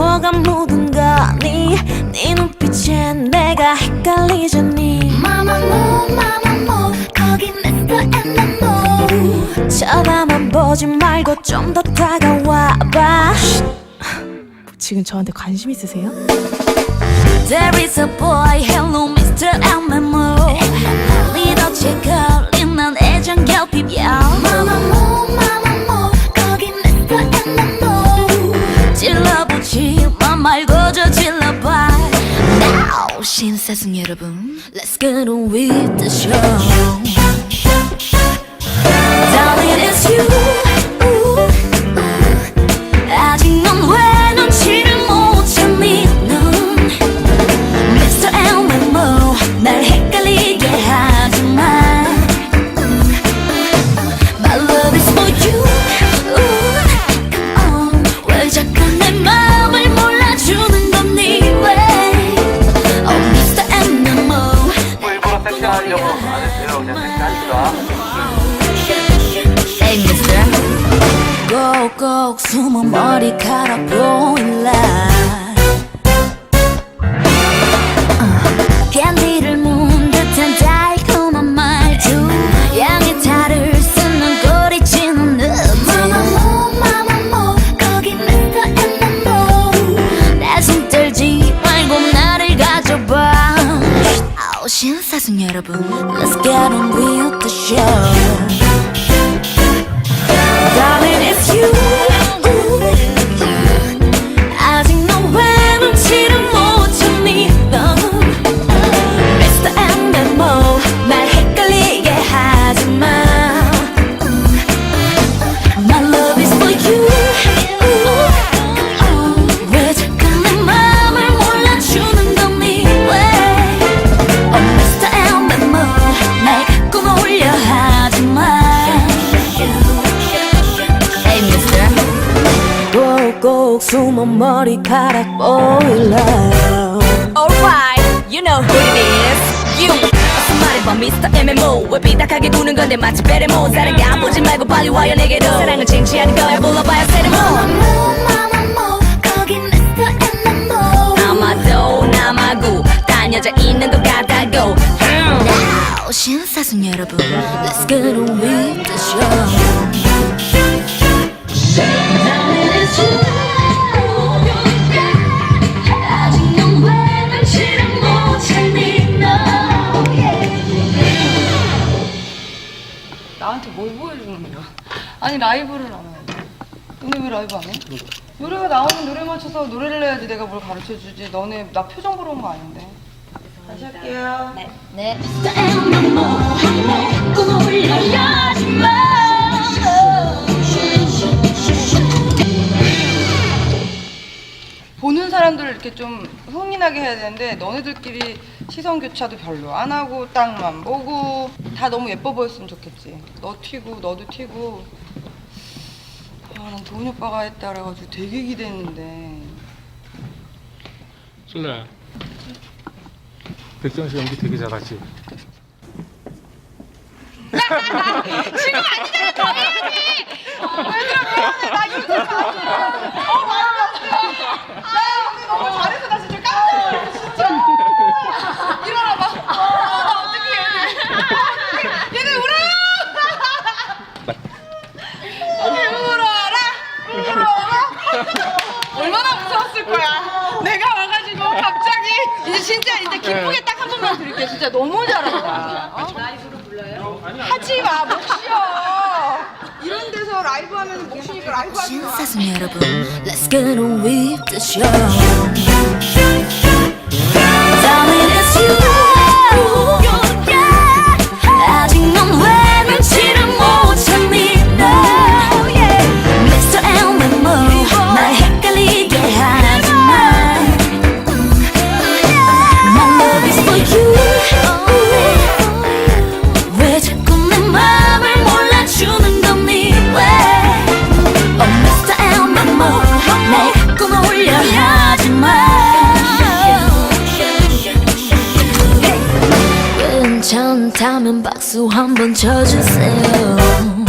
뭐가 묻은 거니 네 눈빛에 내가 헷갈리잖니 Mama move, mama move 거기 Mr. and move 쳐다만 보지 말고 좀 더 다가와봐 지금 저한테 관심 있으세요? There is a boy, hello Mr. and move Now 신사승 여러분 Let's get on with the show Darling it's you 꼭꼭 숨은 머리카락 보일라 어, 캔디를 문 듯한 달콤한 말투. 양의 탈을 쓰는 꼬리치는 느낌 마마무 마마무 거긴 Mr. MMO 나숨 떨지 말고 나를 가져봐. 아우 신사승 여러분 Let's get on with the show Darling it's you 꼭꼭 숨은 머리카락 보일러 Alright, you know who it is. You. 어서 말해봐, Mr. MMO. 왜 삐딱하게 구는 건데 마치 베레모. 게안 보지 말고 빨리 와요 내게로. 사랑은 쟁취하는 거야, 불러봐요 세레모. 거긴 Mr. MMO 아마도 남아구 딴 여자 있는 것 같다고. 음. Now 신사승 여러분 Let's get on with the show 나한테 뭘 보여주는 거야? 아니 라이브를 안 해. 너네 왜 라이브 안 해? 노래가 나오는 노래 맞춰서 노래를 해야지 내가 뭘 가르쳐 주지. 너네 나 표정 보러 온 거 아닌데. 다시 할게요. 네. 보 사람들 이렇게 좀 흥이 나게 해야 되는데 너네들끼리 시선 교차도 별로 안 하고 딱만 보고 다 너무 예뻐 보였으면 좋겠지. 너 튀고 너도 튀고. 아, 난 도훈이 오빠가 했다 그래가지고 되게 기대했는데. 솔라야 백정 씨 연기 되게 잘하지? 너무 잘해서 나 진짜 깜짝 놀랐어 진짜. 일어나봐. 어, 어떻게 얘네. 얘네 울어요. 얘네 울어라. 울어라. 무서웠을 거야. 내가 와가지고 갑자기 이제 진짜 이제 기쁘게 딱 한 번만 드릴게요. 진짜 너무 잘한다. 어? 라이브로 불러요? 하지 마, 목 쉬어. 이런 데서 라이브 하면 목 쉬니까 라이브 하지 마. 신사승 여러분 Let's get on with the show 괜찮다면 박수 한번 쳐주세요